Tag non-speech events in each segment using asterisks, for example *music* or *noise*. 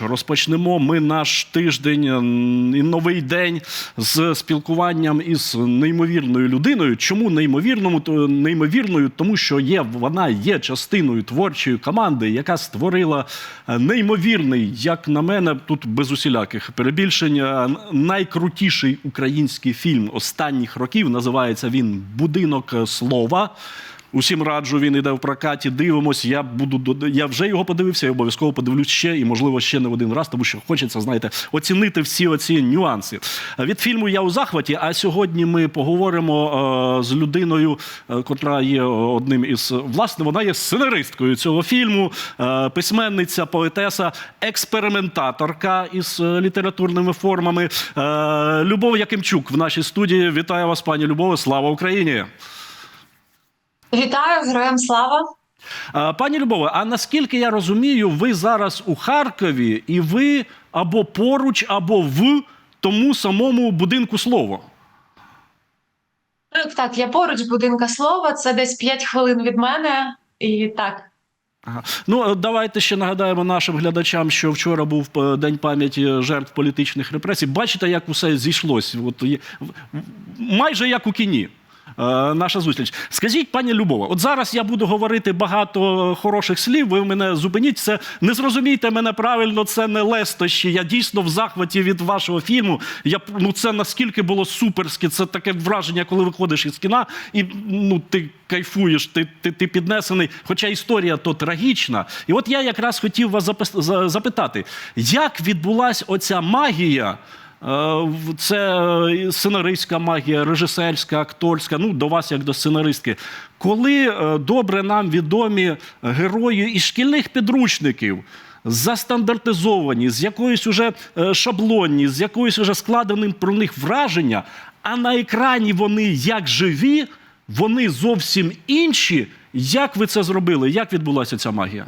Розпочнемо ми наш тиждень і новий день з спілкуванням із неймовірною людиною. Чому неймовірному? То неймовірною, тому що є вона є частиною творчої команди, яка створила е, неймовірний, як на мене, тут без усіляких перебільшень, е, найкрутіший український фільм останніх років. Називається він Будинок слова. Усім раджу, він іде в прокаті. Дивимось. Я буду я вже його подивився. Я обов'язково подивлюсь ще і, можливо, ще не один раз, тому що хочеться, знаєте, оцінити всі оці нюанси. Від фільму я у захваті. А сьогодні ми поговоримо е, з людиною, е, котра є одним із власне, вона є сценаристкою цього фільму, е, письменниця, поетеса, експериментаторка із е, літературними формами. Е, Любов Якимчук в нашій студії. Вітаю вас, пані Любове. Слава Україні! Вітаю, героям слава! Пані Любове, а наскільки я розумію, ви зараз у Харкові і ви або поруч, або в тому самому будинку слово. Так, так, я поруч будинка слова. Це десь 5 хвилин від мене. І так, Ага. Ну, е, давайте ще нагадаємо нашим глядачам, що вчора був е, день пам'яті жертв політичних репресій. Бачите, як усе зійшлось. От майже як у кіні. Е, Наша зустріч. Скажіть, пані Любова, от зараз я буду говорити багато хороших слів. Ви мене зупиніть. Це не зрозумійте мене правильно, це не лестощі. Я дійсно в захваті від вашого фільму. Я ну це наскільки було суперське. Це таке враження, коли виходиш із кіна, і ну ти кайфуєш, ти, ти, ти піднесений. Хоча історія то трагічна. І от я якраз хотів вас запитати, як відбулася оця магія? Е, Це е, сценаристська магія, режисерська, акторська. Ну, до вас як до сценаристки. Коли е, добре нам відомі герої із шкільних підручників. Застандартизовані, з якоїсь уже шаблонні, з якоїсь уже складеним про них враження, а на екрані вони як живі, вони зовсім інші. Як ви це зробили? Як відбулася ця магія?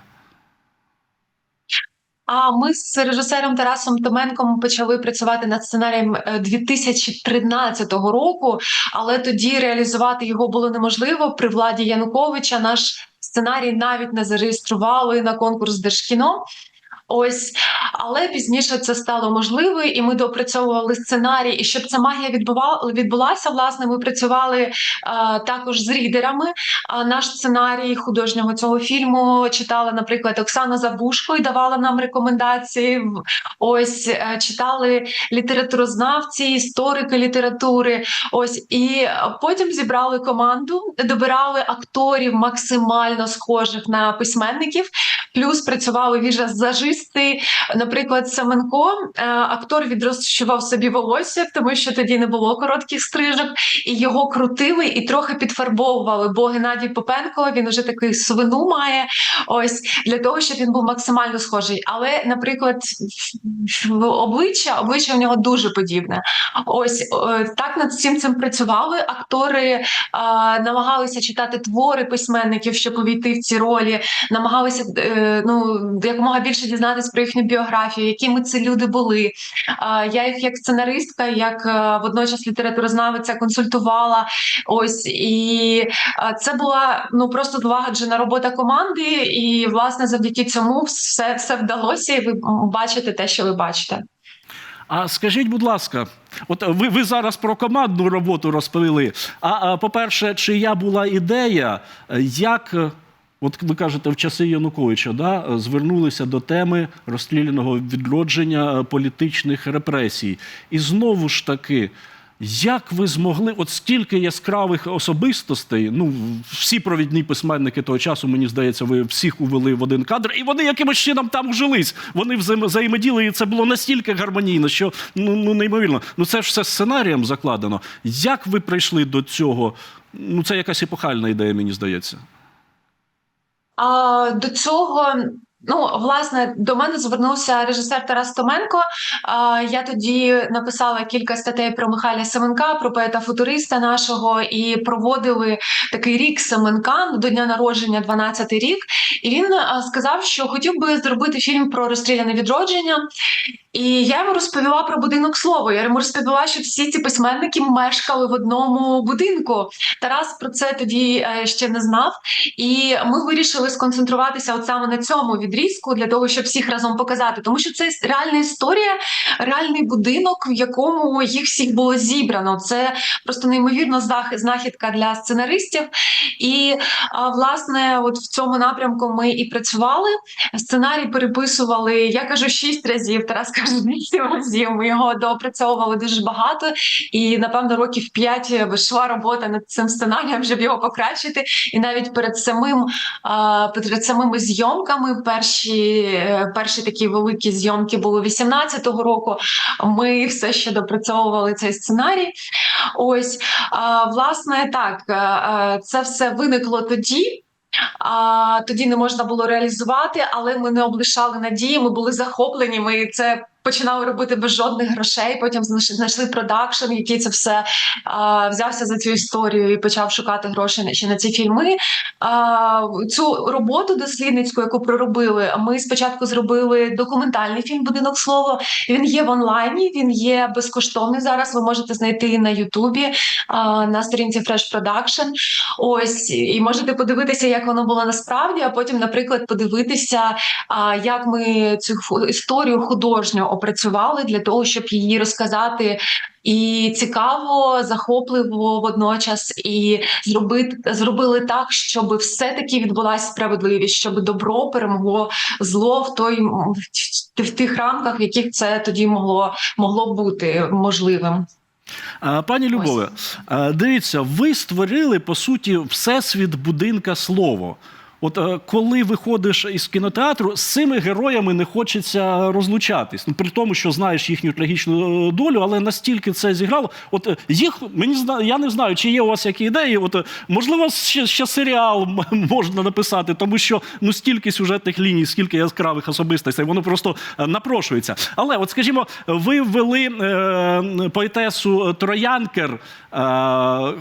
А ми з режисером Тарасом Томенком почали працювати над сценарієм е, 2013 року, але тоді реалізувати його було неможливо. При владі Януковича наш сценарій навіть не зареєстрували на конкурс Держкіно. Ось, але пізніше це стало можливо, і ми допрацьовували сценарій. І щоб ця магія відбувала відбулася, власне, ми працювали е, також з рідерами. А наш сценарій художнього цього фільму читала, наприклад, Оксана Забушко і давала нам рекомендації. Ось е, читали літературознавці, історики літератури. Ось і е, потім зібрали команду, добирали акторів максимально схожих на письменників. Плюс працювали віжазажисти. Наприклад, Семенко, е, актор відрощував собі волосся, тому що тоді не було коротких стрижок, і його крутили і трохи підфарбовували. Бо Геннадій Попенко він уже такий свину має. Ось для того, щоб він був максимально схожий. Але, наприклад, обличчя обличчя в нього дуже подібне. Ось е, так над всім цим працювали. Актори е, намагалися читати твори письменників, щоб увійти в ці ролі намагалися ну якомога більше дізнатись про їхню біографію, якими це люди були. Я їх як сценаристка, як е, водночас літературознавиця консультувала. Ось і е, це була ну просто злагоджена робота команди, і власне завдяки цьому все, все вдалося. І ви бачите те, що ви бачите. А скажіть, будь ласка, от ви, ви зараз про командну роботу розповіли. А, а по-перше, чия була ідея, як, от ви кажете, в часи Януковича да, звернулися до теми розстріляного відродження е, політичних репресій. І знову ж таки. Як ви змогли, от стільки яскравих особистостей, ну всі провідні письменники того часу, мені здається, ви всіх увели в один кадр, і вони якимось чином там ужились. Вони взаємо- взаємоділи, і це було настільки гармонійно, що ну, ну неймовірно. Ну це ж все сценарієм закладено. Як ви прийшли до цього? Ну це якась епохальна ідея, мені здається. А, до цього. Ну, власне, до мене звернувся режисер Тарас Томенко. Я тоді написала кілька статей про Михайля Семенка, про поета-футуриста нашого, і проводили такий рік Семенка до дня народження, 12-й рік. І він сказав, що хотів би зробити фільм про розстріляне відродження. І я йому розповіла про будинок слова. Я йому розповіла, що всі ці письменники мешкали в одному будинку. Тарас про це тоді е, ще не знав. І ми вирішили сконцентруватися от саме на цьому відрізку для того, щоб всіх разом показати, тому що це реальна історія, реальний будинок, в якому їх всіх було зібрано. Це просто неймовірно знахідка для сценаристів. І власне, от в цьому напрямку ми і працювали. Сценарій переписували. Я кажу шість разів. Тарас каже вісім разів. Ми його доопрацьовували дуже багато, і напевно років п'ять йшла робота над цим сценарієм, щоб його покращити. І навіть перед самим перед самими зйомками, перші е, перші такі великі зйомки були 18-го року. Ми все ще допрацьовували цей сценарій. Ось власне так, е, е, це все виникло тоді. А тоді не можна було реалізувати, але ми не облишали надії. Ми були захоплені. Ми це починали робити без жодних грошей. Потім знайшли- продакшн, який це все а, взявся за цю історію і почав шукати гроші ще на ці фільми. А, цю роботу дослідницьку, яку проробили, ми спочатку зробили документальний фільм Будинок слово. Він є в онлайні, він є безкоштовний зараз. Ви можете знайти на Ютубі а, на сторінці Fresh Production. Ось і можете подивитися, як воно було насправді, а потім, наприклад, подивитися, а, як ми цю історію художньо опрацювали для того, щоб її розказати. І цікаво, захопливо водночас, і зробити зробили так, щоб все-таки відбулася справедливість, щоб добро перемогло зло в той в в тих рамках, в яких це тоді могло могло бути можливим. Пані Любове, дивіться, ви створили по суті всесвіт будинка слово. От е, коли виходиш із кінотеатру, з цими героями не хочеться розлучатись. Ну, при тому, що знаєш їхню трагічну е, долю, але настільки це зіграло. От е, їх мені я не знаю, чи є у вас які ідеї. От можливо, ще, ще серіал *laughs* можна написати, тому що ну стільки сюжетних ліній, скільки яскравих особистостей, воно просто напрошується. Але, от скажімо, ви ввели е, поетесу Троянкер. Е,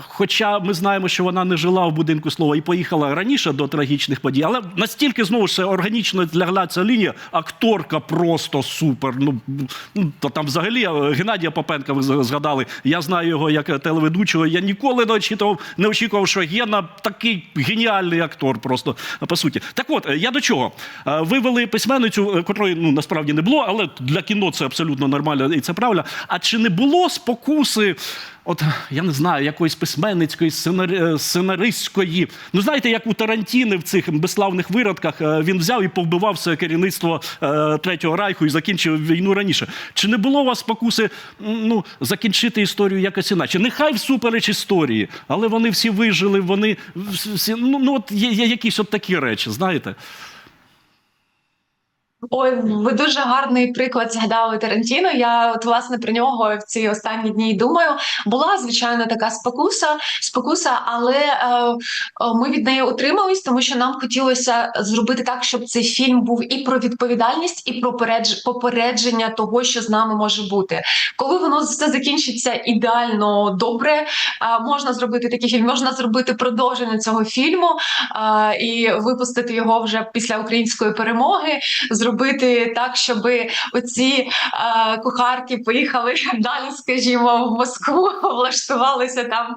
хоча ми знаємо, що вона не жила в будинку слова і поїхала раніше до трагічних подій, але настільки знову ж органічно лягла ця лінія, акторка просто супер. Ну ну, то там взагалі е, Геннадія Попенка ви згадали. Я знаю його як телеведучого. Я ніколи не очікував, не очікував, що Гена такий геніальний актор. Просто по суті. Так от е, я до чого Е, вивели письменницю, котрої ну насправді не було, але для кіно це абсолютно нормально і це правильно. А чи не було спокуси? От я не знаю, якоїсь письменницької, е, сценаристської. Ну знаєте, як у Тарантіни в цих безславних виродках е, він взяв і повбивав все керівництво е, Третього райху і закінчив війну раніше. Чи не було у вас спокуси ну, закінчити історію якось іначе? Нехай всупереч історії, але вони всі вижили, вони всі ну, ну от є, є якісь от такі речі, знаєте. Ой, ви дуже гарний приклад згадали Тарантіно. Я от власне про нього в ці останні дні думаю. Була звичайно така спокуса, спокуса, але е, е, ми від неї утримались, тому що нам хотілося зробити так, щоб цей фільм був і про відповідальність, і про попередж- попередження того, що з нами може бути. Коли воно все закінчиться ідеально добре, е, можна зробити такий фільм, можна зробити продовження цього фільму е, і випустити його вже після української перемоги зробити так, щоб оці е, кухарки поїхали *laughs* далі, скажімо, в Москву, *laughs* влаштувалися там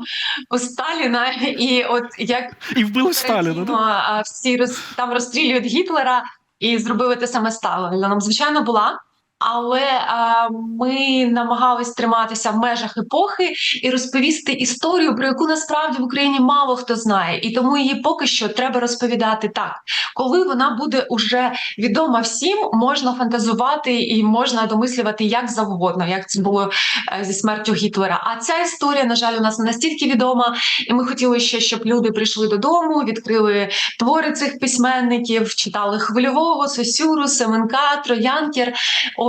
у Сталіна, і от як І вбили Сталіна. Да? всі роз, там розстрілюють Гітлера і зробили те саме Сталіна. Нам звичайно була. Але а, ми намагались триматися в межах епохи і розповісти історію, про яку насправді в Україні мало хто знає, і тому її поки що треба розповідати так. Коли вона буде уже відома всім, можна фантазувати і можна домислювати як завгодно, як це було е, зі смертю Гітлера. А ця історія, на жаль, у нас настільки відома, і ми хотіли ще, щоб люди прийшли додому, відкрили твори цих письменників, читали хвильового, Сосюру, Семенка, Троянкер.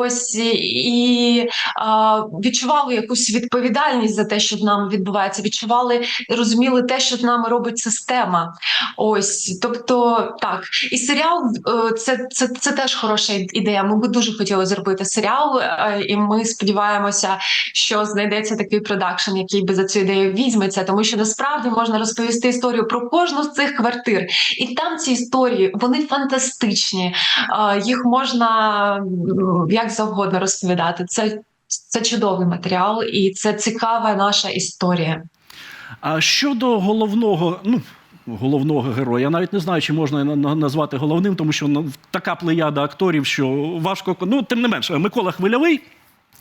Ось і а, відчували якусь відповідальність за те, що з нами відбувається. Відчували розуміли те, що з нами робить система. Ось, тобто, так, і серіал е, це, це, це теж хороша ідея. Ми би дуже хотіли зробити серіал, е, і ми сподіваємося, що знайдеться такий продакшн, який би за цю ідею візьметься, тому що насправді можна розповісти історію про кожну з цих квартир, і там ці історії вони фантастичні. Е, Їх можна як завгодно розповідати. Це, це чудовий матеріал, і це цікава наша історія. А щодо головного, ну головного героя. Я навіть не знаю, чи можна на- на- назвати головним, тому що ну, така плеяда акторів, що важко. Ну, тим не менше, Микола Хвильовий.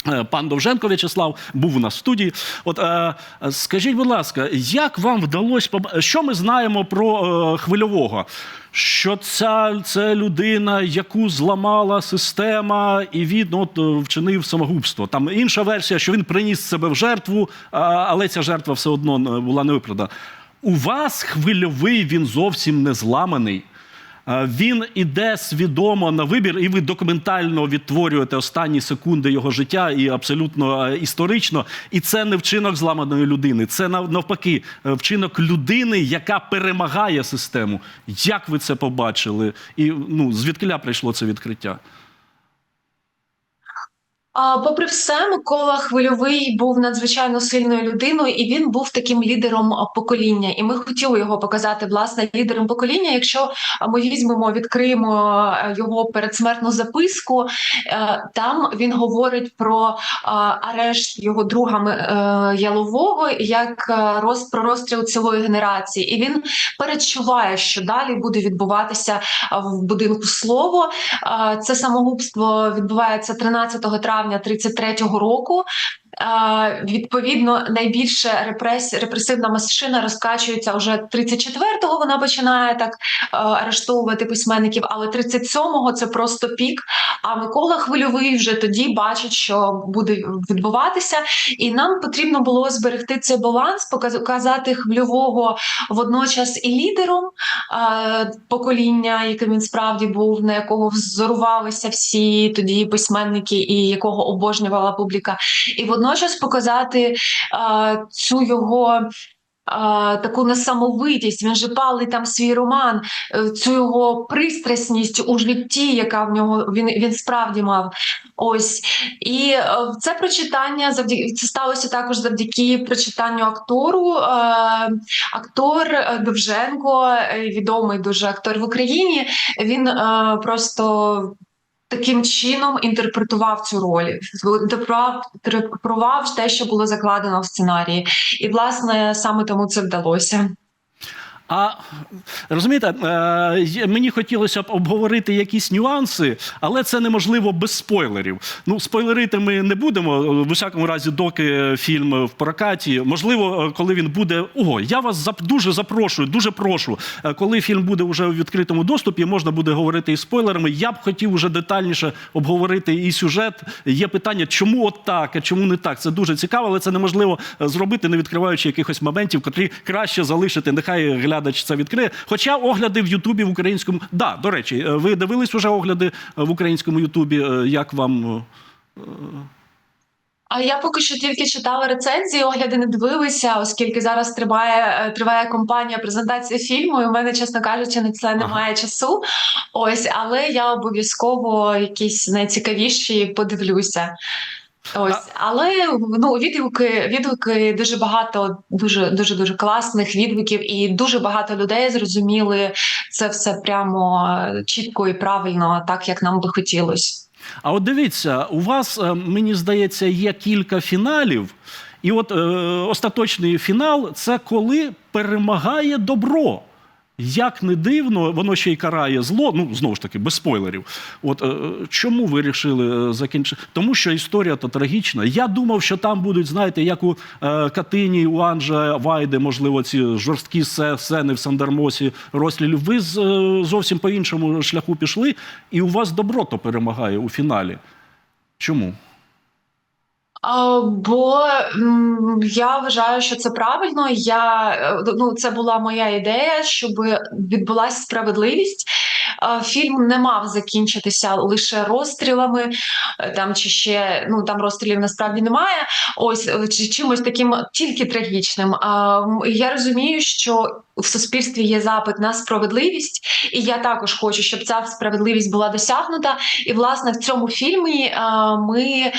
Е, Пан Довженко В'ячеслав був у нас в студії. От е, скажіть, будь ласка, як вам вдалося що ми знаємо про е, хвильового? Що ця це людина, яку зламала система, і він от, вчинив самогубство. Там інша версія, що він приніс себе в жертву, але ця жертва все одно була не виправдана. У вас хвильовий, він зовсім не зламаний. Е, Він іде свідомо на вибір, і ви документально відтворюєте останні секунди його життя і абсолютно е, історично. І це не вчинок зламаної людини, це навпаки е, вчинок людини, яка перемагає систему. Як ви це побачили? І ну звідкиля прийшло це відкриття? Попри все, Микола Хвильовий був надзвичайно сильною людиною, і він був таким лідером покоління. І ми хотіли його показати власне лідером покоління. Якщо ми візьмемо, відкриємо е, його передсмертну записку, е, там він говорить про арешт його друга е, Ялового як про розстріл цілої генерації, і він передчуває, що далі буде відбуватися в будинку слово. Це самогубство відбувається 13 травня 33-го року. Відповідно, найбільше репрес... репресивна машина розкачується вже 34-го. Вона починає так арештовувати письменників, але 37-го це просто пік. А Микола Хвильовий вже тоді бачить, що буде відбуватися, і нам потрібно було зберегти цей баланс, показати хвильового водночас і лідером покоління, яким він справді був, на якого взорувалися всі тоді письменники, і якого обожнювала публіка, і водночас показати а, цю його. Таку несамовитість, він же палий там свій роман, е, цю його пристрасність у житті, яка в нього він, він справді мав. Ось і е, це прочитання завдяки це сталося також завдяки прочитанню актору. Е, актор Довженко, відомий дуже актор в Україні. Він просто. Таким чином інтерпретував цю роль, інтерпретував те, що було закладено в сценарії, і власне саме тому це вдалося. А розумієте, е, мені хотілося б обговорити якісь нюанси, але це неможливо без спойлерів. Ну, спойлерити ми не будемо. В усякому разі, доки фільм в прокаті. Можливо, е, коли він буде. Ого, я вас дуже запрошую, дуже прошу. е, Коли фільм буде вже у відкритому доступі, можна буде говорити із спойлерами. Я б хотів уже детальніше обговорити і сюжет. Є питання, чому от так, а чому не так. Це дуже цікаво, але це неможливо е, зробити, не відкриваючи якихось моментів, котрі краще залишити. Нехай глядач це відкриє. Хоча огляди в Ютубі в українському. Да, до речі, е, ви дивились уже огляди е, в українському Ютубі. Е, Як вам? А я поки що тільки читала рецензії, огляди не дивилися, оскільки зараз триває триває компанія презентації фільму. і У мене, чесно кажучи, на це немає часу. Ось, але я обов'язково якісь найцікавіші подивлюся. Ось, але ну відгуки, відгуки дуже багато, дуже дуже дуже класних відгуків, і дуже багато людей зрозуміли це все прямо чітко і правильно, так як нам би хотілося. А от дивіться, у вас, е, мені здається, є кілька фіналів. І от е, остаточний фінал це коли перемагає добро. Як не дивно, воно ще й карає зло. Ну знову ж таки, без спойлерів. От е, чому ви вирішили е, закінчити? Тому що історія то трагічна. Я думав, що там будуть, знаєте, як у е, Катині, у Анджа Вайде, можливо, ці жорсткі сцени в Сандермосі розстрілів. Ви з, е, зовсім по іншому шляху пішли, і у вас добро то перемагає у фіналі. Чому? Бо я вважаю, що це правильно. Я е, ну це була моя ідея, щоб відбулася справедливість. Фільм не мав закінчитися лише розстрілами, е, там чи ще ну там розстрілів насправді немає. Ось е, чи чимось таким тільки трагічним. Я розумію, що в суспільстві є запит на справедливість, і я також хочу, щоб ця справедливість була досягнута. І власне в цьому фільмі ми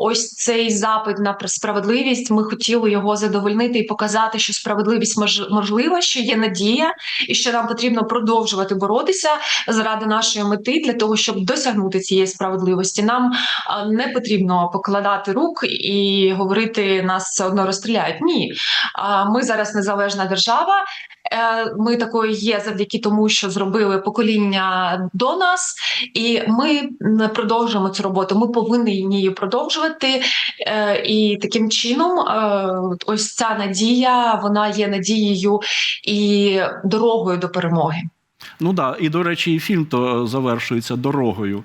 ось цей запит на справедливість. Ми хотіли його задовольнити і показати, що справедливість мож- можлива, що є надія, і що нам потрібно продовжувати боротися. Боротися заради нашої мети для того, щоб досягнути цієї справедливості. Нам не потрібно покладати рук і говорити нас все одно розстріляють. Ні, А, ми зараз незалежна держава. Е, Ми такою є завдяки тому, що зробили покоління до нас, і ми продовжуємо цю роботу. Ми повинні її продовжувати. Е, І таким чином, е, ось ця надія, вона є надією і дорогою до перемоги. Ну да, і до речі, і фільм то е, завершується дорогою.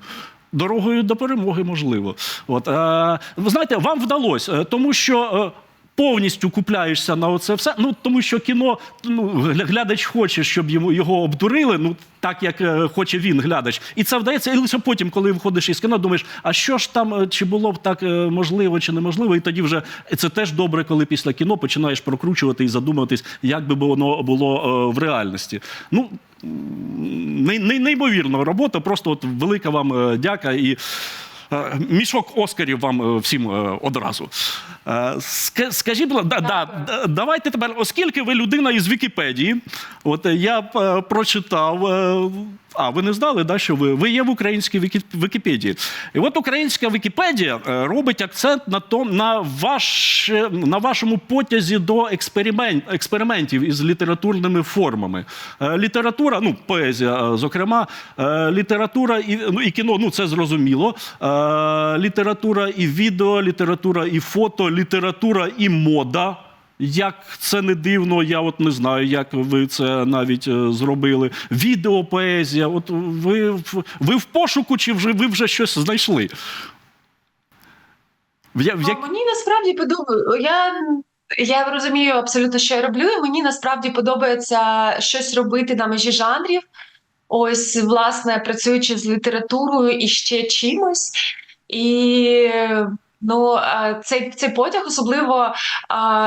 Дорогою до перемоги, можливо. От е, ви знаєте, вам вдалося, е, тому що. Повністю купляєшся на оце все. Ну тому що кіно ну глядач хоче, щоб йому його обдурили. Ну так як е, хоче він, глядач, і це вдається. І лише потім, коли виходиш із кіно, думаєш, а що ж там, е, чи було б так е, можливо, чи неможливо, і тоді вже це теж добре, коли після кіно починаєш прокручувати і задумуватись, як би воно було е, в реальності. Ну не- не- неймовірна робота. Просто от велика вам е, дяка і. Е, Мішок Оскарів вам е, всім е, одразу. Ска- Скажіть, будь ласка, да, да, давайте тепер, оскільки ви людина із Вікіпедії, от я прочитав. А, ви не знали, да, що ви, ви є в українській Вікіпедії. І от українська Вікіпедія е, робить акцент на то, на, ваш, на вашому потязі до експеримент, експериментів із літературними формами. Е, Література, ну, поезія, е, зокрема, література і, ну, і кіно, ну це зрозуміло. Література і відео, література і фото, література і мода. Як це не дивно, я от не знаю, як ви це навіть е, зробили. Відеопоезія. От ви, ви в пошуку, чи вже ви вже щось знайшли? Я- А як- Мені насправді подобається. Я, я розумію абсолютно, що я роблю, і мені насправді подобається щось робити на межі жанрів. Ось, власне, працюючи з літературою і ще чимось. І ну, е, цей, цей потяг, особливо е,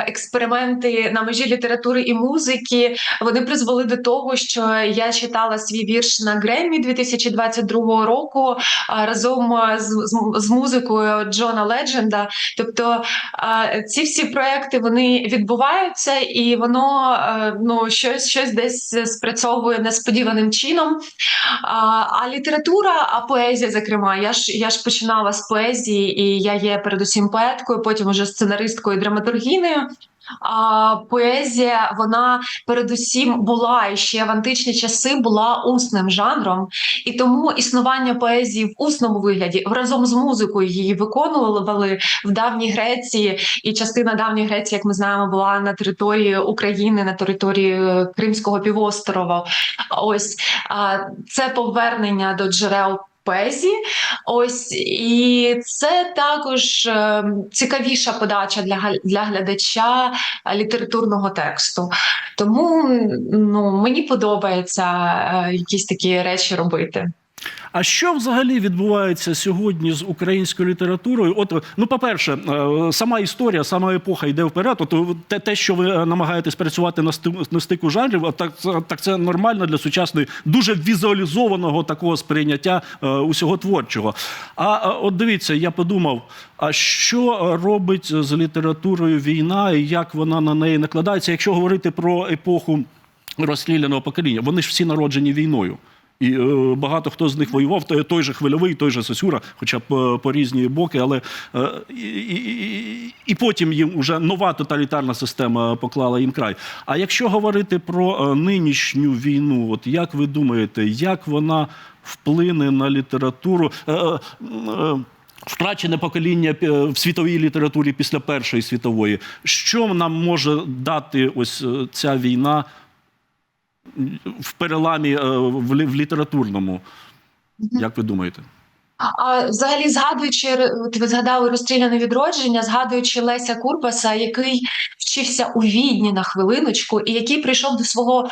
експерименти на межі літератури і музики, вони призвели до того, що я читала свій вірш на Греммі 2022 року е, разом з, з, з музикою Джона Ледженда. Тобто ці всі проекти вони відбуваються, і воно ну щось, щось десь спрацьовує несподіваним чином. А література, а поезія, зокрема, я ж я ж починала з поезії, і я є передусім поеткою, потім уже сценаристкою, і драматургіною. А поезія, вона передусім була і ще в античні часи була усним жанром, і тому існування поезії в усному вигляді разом з музикою її виконували в давній Греції, і частина давньої Греції, як ми знаємо, була на території України, на території Кримського півострова. Ось це повернення до джерел. Поезії, ось і це також е, цікавіша подача для для глядача літературного тексту. Тому ну мені подобається е, якісь такі речі робити. А що взагалі відбувається сьогодні з українською літературою? От, ну, по-перше, е, сама історія, сама епоха йде вперед. От е, те, те що ви е, намагаєтесь працювати на на стику жанрів, так, так це нормально для сучасної, дуже візуалізованого такого сприйняття усього творчого. А от дивіться, я подумав, а що робить з літературою війна і як вона на неї накладається, якщо говорити про епоху розстріляного покоління? Вони ж всі народжені війною. І е, багато хто з них воював, той, той же Хвильовий, той же Сосюра, хоча б е, по різні боки, але е, і, і, потім їм вже нова тоталітарна система поклала їм край. А якщо говорити про е, нинішню війну, от як ви думаєте, як вона вплине на літературу? Е, е, е, Втрачене покоління в світовій літературі після Першої світової. Що нам може дати ось ця війна в переламі е, в літературному. Як ви думаєте? А взагалі, згадуючи, ви згадали розстріляне відродження, згадуючи Леся Курбаса, який вчився у Відні на хвилиночку, і який прийшов до свого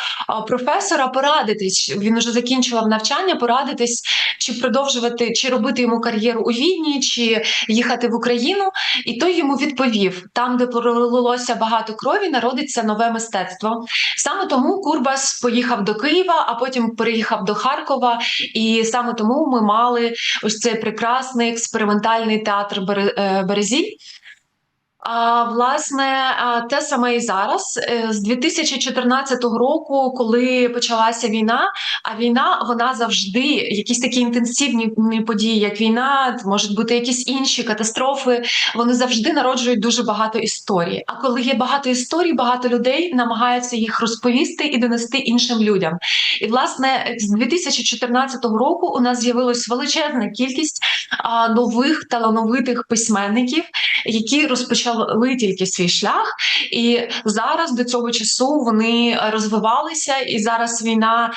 професора порадитись. Він уже закінчував навчання, порадитись, чи продовжувати, чи робити йому кар'єру у Відні, чи їхати в Україну. І той йому відповів: там, де пролилося багато крові, народиться нове мистецтво. Саме тому Курбас поїхав до Києва, а потім переїхав до Харкова. І саме тому ми мали цей прекрасний експериментальний театр е, Березіль. А, власне, те саме і зараз. Е, З 2014 року, коли почалася війна, а війна вона завжди якісь такі інтенсивні події, як війна, можуть бути якісь інші катастрофи. Вони завжди народжують дуже багато історій. А коли є багато історій, багато людей намагаються їх розповісти і донести іншим людям. І власне з 2014 року у нас з'явилась величезна кількість нових талановитих письменників, які розпочали тільки свій шлях, і зараз до цього часу вони розвивалися. І зараз війна,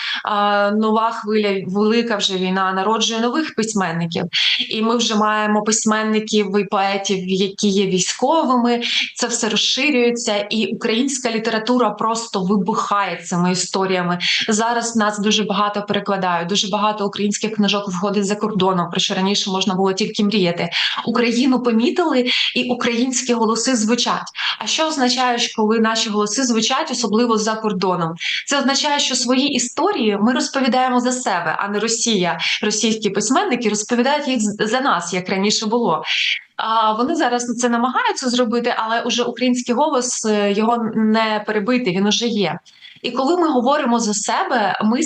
нова хвиля, велика вже війна народжує нових письменників. І ми вже маємо письменників і поетів, які є військовими. Це все розширюється, і українська література просто вибухає цими історіями. Зараз нас дуже багато перекладають. Дуже багато українських книжок виходить за кордоном, про що раніше можна було тільки мріяти. Україну помітили, і українські голоси звучать. А що означає, коли наші голоси звучать, особливо за кордоном? Це означає, що свої історії ми розповідаємо за себе, а не Росія. Російські письменники розповідають їх за нас, як раніше було. А вони зараз це намагаються зробити, але уже український голос е, його не перебити. Він уже є. І коли ми говоримо за себе, ми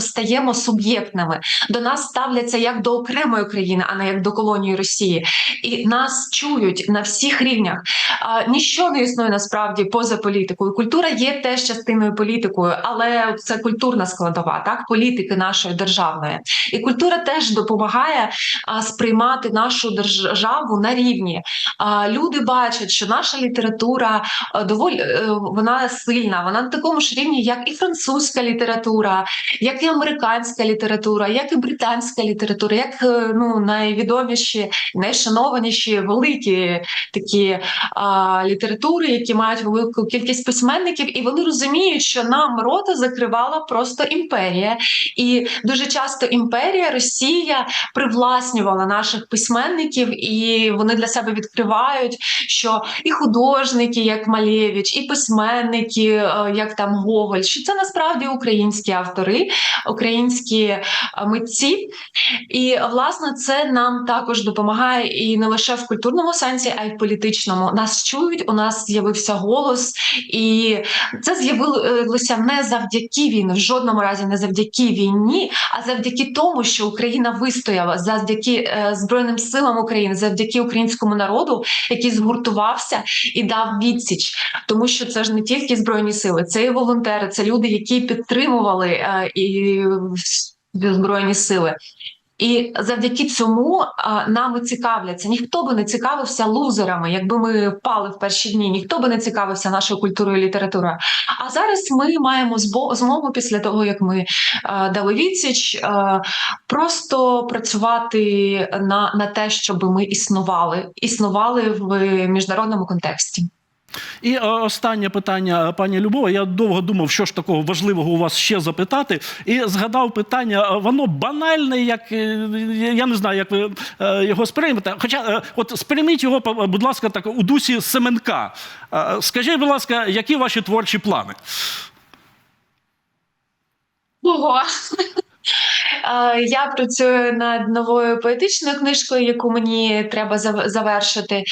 стаємо суб'єктними. До нас ставляться як до окремої країни, а не як до колонії Росії. І нас чують на всіх рівнях. А, ніщо не існує насправді поза політикою. Культура є теж частиною політикою, але це культурна складова, так політики нашої державної. І культура теж допомагає сприймати нашу державу на рівні. Люди бачать, що наша література доволі е, вона сильна, вона на такому ж рівні, як і французька література, як і американська література, як і британська література, як е, ну найвідоміші, найшанованіші великі такі а, літератури, які мають велику кількість письменників, і вони розуміють, що нам рота закривала просто імперія, і дуже часто імперія Росія привласнювала наших письменників, і вони для себе відкривають, що і художники, як Малєвич, і письменники, е, як там Гоголь, що це насправді українські автори, українські е, митці. І власне це нам також допомагає і не лише в культурному сенсі, а й в політичному. Нас чують, у нас з'явився голос, і це з'явилося не завдяки війні, в жодному разі не завдяки війні, а завдяки тому, що Україна вистояла, завдяки е, Збройним силам України, завдяки українському народу, який згуртувався і дав відсіч. Тому що це ж не тільки збройні сили, це і волонтери, це люди, які підтримували е, і збройні сили. І завдяки цьому а, нами цікавляться. Ніхто би не цікавився лузерами, якби ми впали в перші дні. Ніхто би не цікавився нашою культурою і літературою. А зараз ми маємо змогу після того, як ми а, дали відсіч, а, просто працювати на, на те, щоб ми існували, існували в міжнародному контексті. І е, останнє питання, е, пані Любова. Я довго думав, що ж такого важливого у вас ще запитати, і згадав питання. е, Воно банальне, як я не знаю, як ви його сприймете. Хоча, от сприйміть його, будь ласка, так у дусі Семенка. Скажіть, будь ласка, які ваші творчі плани? Ого. Я працюю над новою поетичною книжкою, яку мені треба зав- завершити.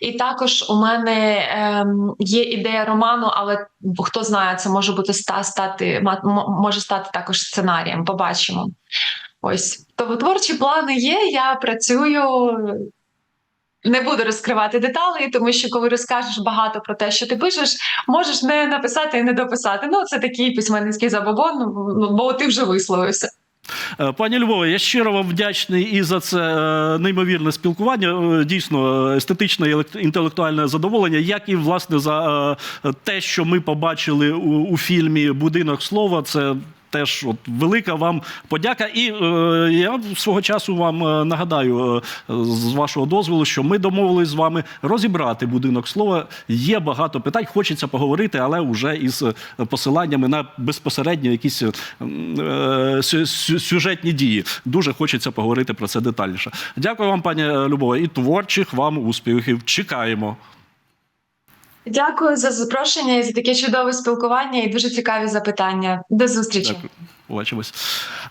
І також у мене ем, є ідея роману, але хто знає, це може бути стати може стати також сценарієм. Побачимо. Ось тому творчі плани є. Я працюю. Не буду розкривати деталі, тому що коли розкажеш багато про те, що ти пишеш, можеш не написати і не дописати. Ну це такий письменницький забобон, ну, бо ти вже висловився. Е, Пані Львове, я щиро вам вдячний і за це е, неймовірне спілкування. Е, Дійсно, естетичне і інтелектуальне задоволення, як і власне за те, що ми побачили у фільмі Будинок слова. Це теж от велика вам подяка. І е, я свого часу вам е, нагадаю е, з вашого дозволу, що ми домовились з вами розібрати будинок слова. Є багато питань, хочеться поговорити, але вже із е, посиланнями на безпосередньо якісь е, сюжетні дії. Дуже хочеться поговорити про це детальніше. Дякую вам, пані Любова, і творчих вам успіхів. Чекаємо. Дякую за запрошення і за таке чудове спілкування і дуже цікаві запитання. До зустрічі. Дякую. Побачимось.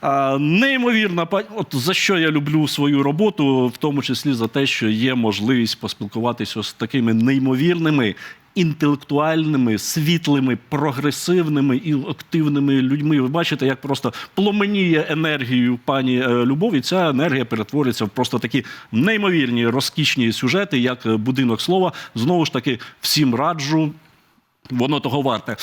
А, неймовірна па- От за що я люблю свою роботу, в тому числі за те, що є можливість поспілкуватися з такими неймовірними. Інтелектуальними, світлими, прогресивними і активними людьми. Ви бачите, як просто пломеніє енергію пані Любові. Любов, і ця енергія перетворюється в просто такі неймовірні розкішні сюжети, як е, будинок слова. Знову ж таки, всім раджу, воно того варте.